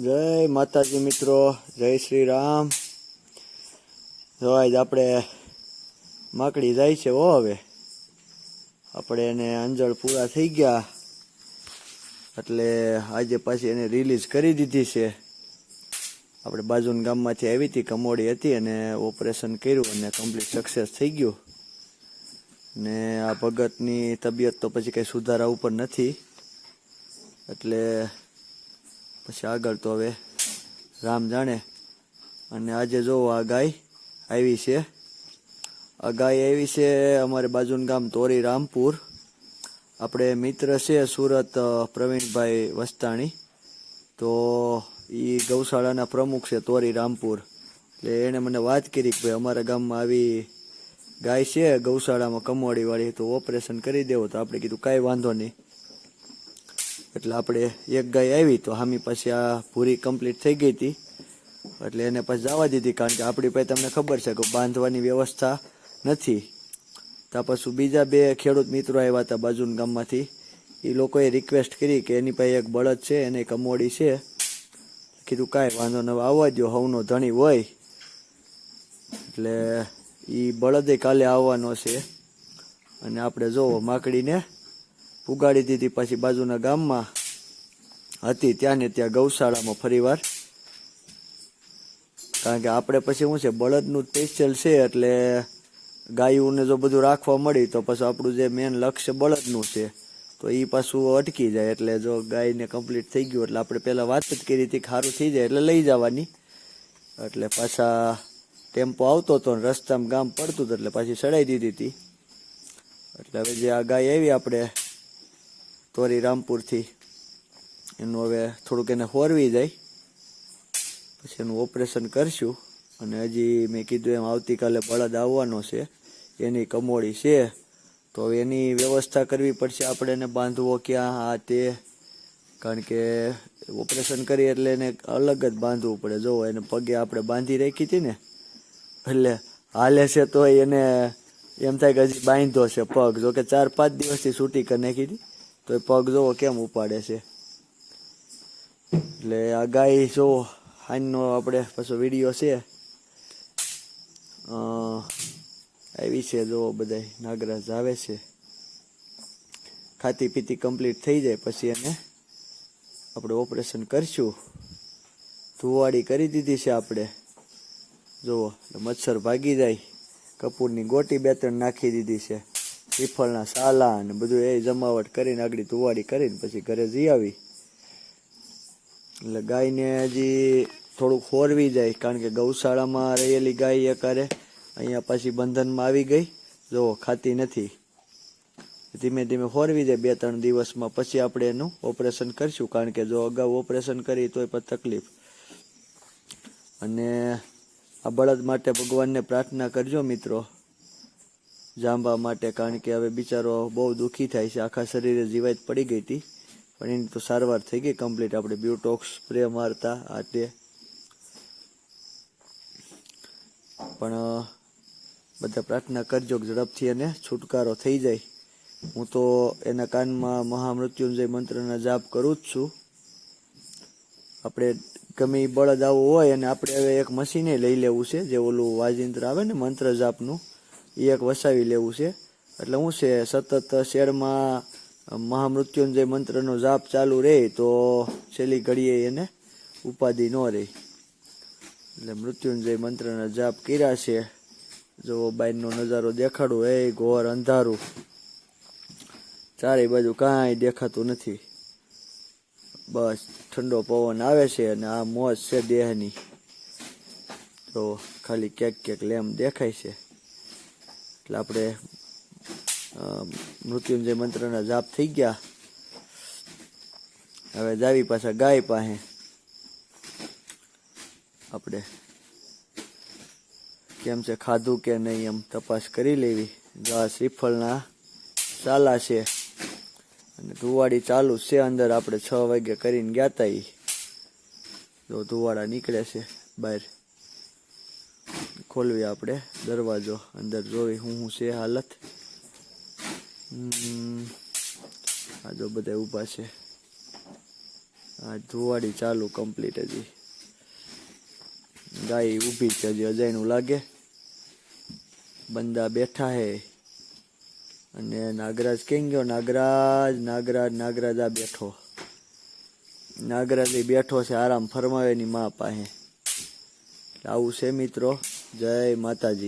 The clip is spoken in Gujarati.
જય માતાજી મિત્રો, જય શ્રી રામ. જો આજ આપણે માકડી જાય છે હો હવે. આપણે એને અંજળ પૂરા થઈ ગયા. એટલે આજે પાછી એને રિલીઝ કરી દીધી છે. આપણે બાજુના ગામમાંથી આવી હતી, કમોડી હતી અને ઓપરેશન કર્યું અને કમ્પ્લીટ સક્સેસ થઈ ગયું. ને આ ભગતની તબિયત તો પછી કંઈ સુધારા ઉપર નથી. એટલે પછી આગળ તો હવે રામ જાણે. અને આજે જોવો આ ગાય આવી છે. આ ગાય આવી છે અમારે બાજુનું ગામ તોરી રામપુર. આપણે મિત્ર છે સુરત પ્રવીણભાઈ વસ્તાણી. તો એ ગૌશાળાના પ્રમુખ છે તોરી રામપુર. એટલે એણે મને વાત કરી કે ભાઈ અમારા ગામમાં આવી ગાય છે ગૌશાળામાં કમોડીવાળી, તો ઓપરેશન કરી દેવું. તો આપણે કીધું કાંઈ વાંધો નહીં. એટલે આપણે એક ગાય આવી તો હામી પછી આ પૂરી કમ્પ્લીટ થઈ ગઈ હતી. એટલે એને પછી જવા દીધી કારણ કે આપણી પાસે તમને ખબર છે કે બાંધવાની વ્યવસ્થા નથી. ત્યાં પાછું બીજા બે ખેડૂત મિત્રો આવ્યા હતા બાજુના ગામમાંથી. એ લોકોએ રિક્વેસ્ટ કરી કે એની પાસે એક બળદ છે, એને કમોડી છે. કીધું કાંઈ વાંધો ન આવવા દો હવનો ધણી હોય. એટલે એ બળદે કાલે આવવાનો છે. અને આપણે જોવો, માકડીને પુગાડી દીધી પછી બાજુના ગામમાં હતી ત્યાં ને ત્યાં ગૌશાળામાં ફરીવાર. કારણ કે આપણે પછી શું છે, બળદનું સ્પેશિયલ છે એટલે ગાયોને જો બધું રાખવા મળી તો પછી આપણું જે મેન લક્ષ્ય બળદનું છે, તો એ પાછું અટકી જાય. એટલે જો ગાયને કમ્પ્લીટ થઈ ગયું એટલે આપણે પહેલાં વાત જ કરી હતી ખારું થઈ જાય એટલે લઈ જવાની. એટલે પાછા ટેમ્પો આવતો હતો ને રસ્તામાં ગામ પડતું હતું એટલે પાછી ચડાઈ દીધી હતી. એટલે હવે જે આ ગાય આવી આપણે તોરી રામપુરથી એનું હવે થોડુંક એને હોરવી જાય. પછી એનું ઓપરેશન કરશું. અને હજી મેં કીધું એમ આવતીકાલે બળદ આવવાનો છે. એની કમોડી છે. તો એની વ્યવસ્થા કરવી પડશે આપણે એને બાંધવો ક્યાં, આ તે. કારણ કે ઓપરેશન કરી એટલે એને અલગ જ બાંધવું પડે. જો એને પગે આપણે બાંધી રાખી હતી ને, એટલે હાલે છે તો એને એમ થાય કે હજી બાંધ્યો છે પગ. જો કે ચાર પાંચ દિવસથી છૂટી કરી નાખી હતી. તો એ પગ જોવો કેમ ઉપાડે છે? એટલે આ ગાય જોવો હાઈનો આપણે પાછો વીડિયો છે. આવી છે જોવો બધાય નાગરાજ આવે છે. ખાતી પીતી કમ્પ્લીટ થઈ જાય પછી એને આપણે ઓપરેશન કરશું. ધુવાડી કરી દીધી છે આપણે. જુઓ મચ્છર ભાગી જાય. કપૂરની ગોટી બે ત્રણ નાખી દીધી છે. શ્રીફળના સાલા અને બધું એ જમાવટ કરીને આગળ ધુવાડી કરીને પછી ઘરે જઈ આવી. એટલે ગાયને હજી થોડુંક હોરવી જાય કારણ કે ગૌશાળામાં રહેલી ગાય એકારે અહીંયા પાછી બંધનમાં આવી ગઈ. જો ખાતી નથી. ધીમે ધીમે હોરવી જાય બે ત્રણ દિવસમાં પછી આપણે એનું ઓપરેશન કરીશું કારણ કે જો અગાઉ ઓપરેશન કરી તોય પણ તકલીફ. અને આ બળદ માટે ભગવાનને પ્રાર્થના કરજો મિત્રો. જાંબા માટે, કારણ કે હવે બિચારો બહુ દુઃખી થાય છે. આખા શરીરે જીવાત પડી ગઈ હતી. પણ એની તો સારવાર થઈ ગઈ કમ્પ્લીટ આપણે બ્યુટોક્સ, સ્પ્રે મારતા આ તે. પણ બધા પ્રાર્થના કરજો ઝડપથી એને છુટકારો થઈ જાય. હું તો એના કાનમાં મહામૃત્યુંજય મંત્રના જાપ કરું જ છું. આપણે ગમે બળદ આવું હોય અને આપણે હવે એક મશીને લઈ લેવું છે, જે ઓલું વાજિંત્ર આવે ને મંત્ર જાપનું. એ એક વસાવી લેવું છે. એટલે હું છે, સતત શેરમાં મહામૃત્યુંજય મંત્રનો જાપ ચાલુ રહે તો છેલ્લી ઘડીએ એને ઉપાધિ ન રહે. એટલે મૃત્યુંજય મંત્રના જાપ કર્યા છે. જો બાઈનો નજારો દેખાડું, એ ઘોર અંધારું. ચારે બાજુ કાંઈ દેખાતું નથી. બસ ઠંડો પવન આવે છે અને આ મોજ છે દેહની. તો ખાલી ક્યાંક ક્યાંક લેમ દેખાય છે. એટલે આપણે મૃત્યુંજય મંત્રના જાપ થઈ ગયા. હવે જાવી પાછા ગાય પાસે. આપણે કેમ છે, ખાધું કે નહીં એમ તપાસ કરી લેવી. આ શ્રીફળના ચાલા છે. અને ધુવાડી ચાલુ છે અંદર, આપણે છ વાગે કરીને ગયા તા એ જો ધુવાડા નીકળે છે બહાર. ખોલવી આપણે, દરવાજો અંદર જોઈ હું હું છે હાલત. આ જો બધા ઊભા છે. આ ધોવાડી ચાલુ કમ્પ્લીટ હજી. ગાય ઊભી છે હજી અજાયણું લાગે. બંદા બેઠા હે. અને નાગરાજ કેમ ગયો? નાગરાજ નાગરાજ નાગરાજ આ બેઠો. નાગરાજ બેઠો છે આરામ ફરમાવેની મા પાસે. આવું છે મિત્રો. જય માતાજી.